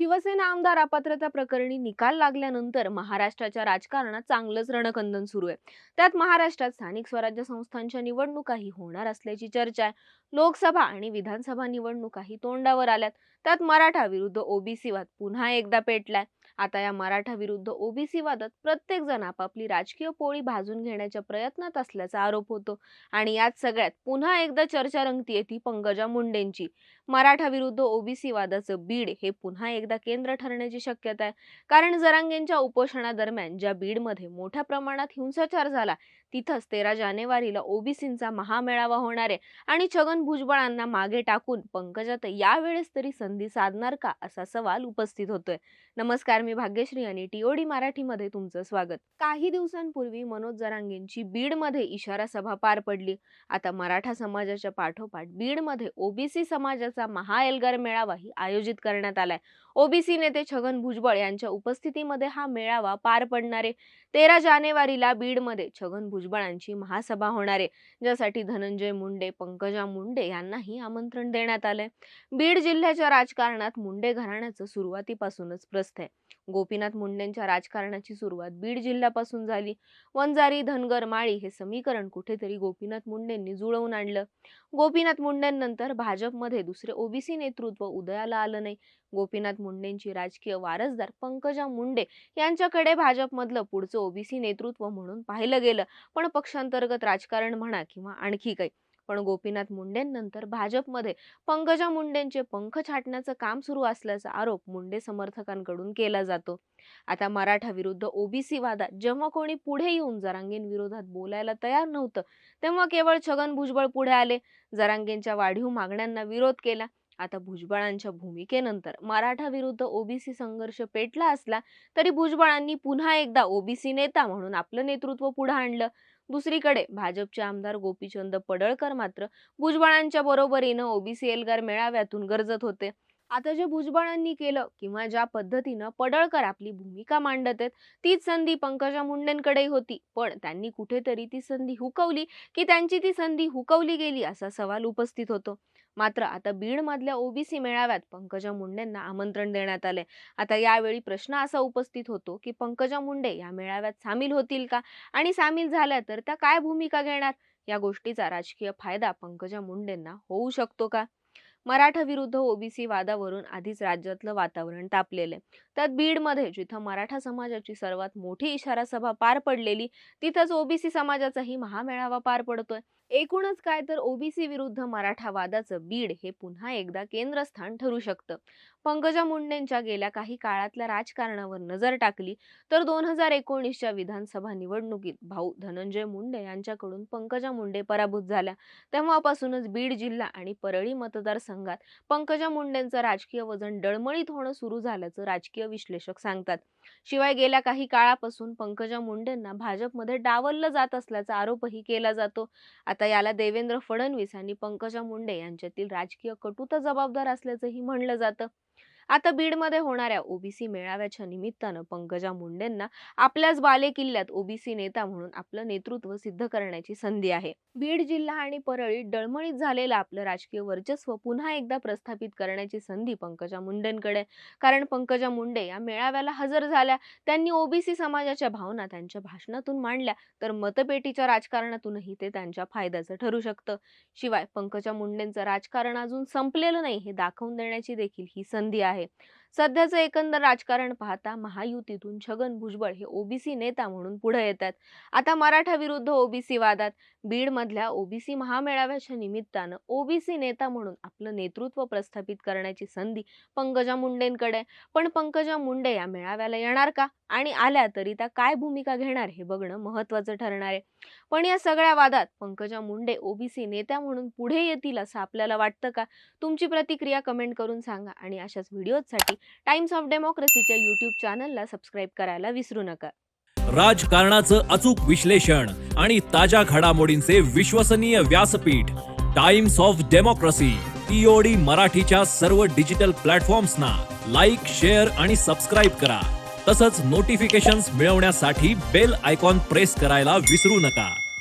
शिवसेना आमदार अपात्रता प्रकरणी निकाल लागल्यानंतर महाराष्ट्राच्या राजकारणात चांगलंच रणकंदन सुरू आहे. त्यात महाराष्ट्रात स्थानिक स्वराज्य संस्थांच्या निवडणुकाही होणार असल्याची चर्चा आहे. लोकसभा आणि विधानसभा निवडणुकाही तोंडावर आल्यात. त्यात मराठा विरुद्ध ओबीसी वाद पुन्हा एकदा पेटलाय. आता या मराठा विरुद्ध ओबीसी वादात प्रत्येक जण आपापली राजकीय पोळी भाजून घेण्याच्या प्रयत्नात असल्याचा आरोप होतो. आणि यात सगळ्यात पुन्हा एकदा चर्चा रंगतीये ती पंकजा मुंडेंची. मराठा विरुद्ध ओबीसी वादाचं बीड हे पुन्हा एकदा केंद्र ठरण्याची शक्यता आहे. कारण जरांगेंच्या उपोषणादरम्यान ज्या बीडमध्ये मोठ्या प्रमाणात हिंसाचार झाला तिथंच तेरा जानेवारीला ओबीसींचा महामेळावा होणार आहे आणि छगन भुजबळांना मागे टाकून पंकजात यावेळेस तरी संधी साधणार का असा सवाल उपस्थित होतोय. नमस्कार मी भाग्यश्री आणि टीओडी मराठीमध्ये तुमचं स्वागत. काही दिवसांपूर्वी मनोज जरांगेंची बीडमध्ये इशारा सभा पार पडली. आता मराठा समाजाच्या पाठोपाठ बीडमध्ये ओबीसी समाजाचा महाएल्गार मेळावाही आयोजित करण्यात आलाय. ओबीसी नेते छगन भुजबळ यांच्या उपस्थितीमध्ये हा मेळावा पार पडणार आहे. तेरा जानेवारीला बीडमध्ये छगन भुजबळांची महासभा होणार आहे ज्यासाठी धनंजय मुंडे पंकजा मुंडे यांनाही आमंत्रण देण्यात आलंय. बीड जिल्ह्याच्या राजकारणात मुंडे घराण्याचं सुरुवातीपासूनच प्रस्थ आहे. गोपीनाथ मुंडेंच्या राजकारणाची सुरुवात बीड जिल्ह्यापासून झाली. वंजारी धनगर माळी हे समीकरण कुठेतरी गोपीनाथ मुंडेंनी जुळवून आणलं. गोपीनाथ मुंडेंनंतर भाजपमध्ये दुसरे ओबीसी नेतृत्व उदयाला आलं नाही. गोपीनाथ मुंडेंची राजकीय वारसदार पंकजा मुंडे यांच्याकडे भाजपमधलं पुढचं ओबीसी नेतृत्व म्हणून पाहिलं गेलं. पण पक्षांतर्गत राजकारण म्हणा किंवा आणखी काही. पण गोपीनाथ मुंडेंनंतर भाजपमध्ये पंकजा मुंडेंचे पंख छाटण्याचं काम सुरू असल्याचा आरोप मुंडे समर्थकांकडून केला जातो. आता मराठा विरुद्ध ओबीसी वादात जेव्हा कोणी पुढे येऊन जरांगेंविरोधात बोलायला तयार नव्हतं तेव्हा केवळ छगन भुजबळ पुढे आले. जरांगेंच्या वाढीव मागण्यांना विरोध केला. आता भुजबळांच्या भूमिकेनंतर मराठा विरुद्ध ओबीसी संघर्ष पेटला असला तरी भुजबळांनी पुन्हा एकदा ओबीसी नेता म्हणून आपलं नेतृत्व पुढे आणलं. दुसरीकडे भाजपचे आमदार गोपीचंद पडळकर मात्र भुजबळांच्या बरोबरीनं ओबीसी एल्गार मेळाव्यातून गरजत होते. आता जे भुजबळांनी केलं किंवा ज्या पद्धतीनं पडळकर आपली भूमिका मांडत आहेत तीच संधी पंकजा मुंडेंकडेही होती. पण त्यांनी कुठेतरी ती संधी हुकवली की त्यांची ती संधी हुकवली गेली असा सवाल उपस्थित होतो. मात्र आता बीडमधल्या ओबीसी मेळाव्यात पंकजा मुंडेंना आमंत्रण देण्यात आले आता यावेळी प्रश्न असा उपस्थित होतो की पंकजा मुंडे या मेळाव्यात सामील होतील का? आणि सामील झाल्या तर त्या काय भूमिका घेणार? या गोष्टीचा राजकीय फायदा पंकजा मुंडेंना होऊ शकतो का? मराठा विरुद्ध ओबीसी वादावरून आधीच राज्यातलं वातावरण तापलेलं आहे. त्यात बीडमध्ये जिथं मराठा समाजाची सर्वात मोठी इशारा सभा पार पडलेली तिथंच ओबीसी समाजाचाही महामेळावा पार पडतोय. एकूणच काय तर ओबीसी विरुद्ध मराठा वादाचं बीड हे पुन्हा एकदा केंद्रस्थान ठरू शकतं. पंकजा मुंडेंच्या गेल्या काही काळातल्या राजकारणावर नजर टाकली तर दोन हजार एकोणीसच्या विधानसभा निवडणुकीत भाऊ धनंजय मुंडे यांच्याकडून पंकजा मुंडे पराभूत झाल्या. तेव्हापासूनच बीड जिल्हा आणि परळी मतदारसंघात पंकजा मुंडेंचं राजकीय वजन डळमळीत होणं सुरू झाल्याचं राजकीय विश्लेषक सांगतात. शिवाय गेल्या काही काळापासून पंकजा मुंडेंना भाजपमध्ये डावललं जात असल्याचा आरोपही केला जातो. आता याला देवेंद्र फडणवीस आणि पंकजा मुंडे यांच्यातील राजकीय कटुता जबाबदार असल्याचंही म्हणलं जातं. आता बीडमध्ये होणाऱ्या ओबीसी मेळाव्याच्या निमित्तानं पंकजा मुंडेंना आपल्याच बाले किल्ल्यात ओबीसी नेता म्हणून आपलं नेतृत्व सिद्ध करण्याची संधी आहे. बीड जिल्हा आणि परळीत डळमळीत झालेलं आपलं राजकीय वर्चस्व पुन्हा एकदा प्रस्थापित करण्याची संधी पंकजा मुंडेंकडे. कारण पंकजा मुंडे या मेळाव्याला हजर झाल्या त्यांनी ओबीसी समाजाच्या भावना त्यांच्या भाषणातून मांडल्या तर मतपेटीच्या राजकारणातूनही ते त्यांच्या फायद्याचं ठरू शकतं. शिवाय पंकजा मुंडेंचं राजकारण अजून संपलेलं नाही हे दाखवून देण्याची देखील ही संधी आहे. आहे सध्याचं एकंदर राजकारण पाहता महायुतीतून छगन भुजबळ हे ओबीसी नेता म्हणून पुढे येतात. आता मराठा विरुद्ध ओबीसी वादात बीडमधल्या ओबीसी महामेळाव्याच्या निमित्तानं ओबीसी नेता म्हणून आपलं नेतृत्व प्रस्थापित करण्याची संधी पंकजा मुंडेंकडे. पण पंकजा मुंडे या मेळाव्याला येणार का? आणि आल्या तरी त्या काय भूमिका घेणार हे बघणं महत्वाचं ठरणार आहे. पण या सगळ्या वादात पंकजा मुंडे ओबीसी नेत्या म्हणून पुढे येतील असं आपल्याला वाटतं का? तुमची प्रतिक्रिया कमेंट करून सांगा आणि अशाच व्हिडिओसाठी टाइम्स ऑफ डेमोक्रेसीच्या युट्यूब चॅनलला सबस्क्राईब करायला विसरू नका. राजकारणाचं अचूक विश्लेषण आणि ताज्या घडामोडींचे विश्वसनीय व्यासपीठ टाइम्स ऑफ डेमोक्रेसी टीओडी मराठीच्या सर्व डिजिटल प्लॅटफॉर्म्सना लाईक शेअर आणि सबस्क्राईब करा. तसंच नोटिफिकेशन्स मिळवण्यासाठी बेल आयकॉन प्रेस करायला विसरू नका.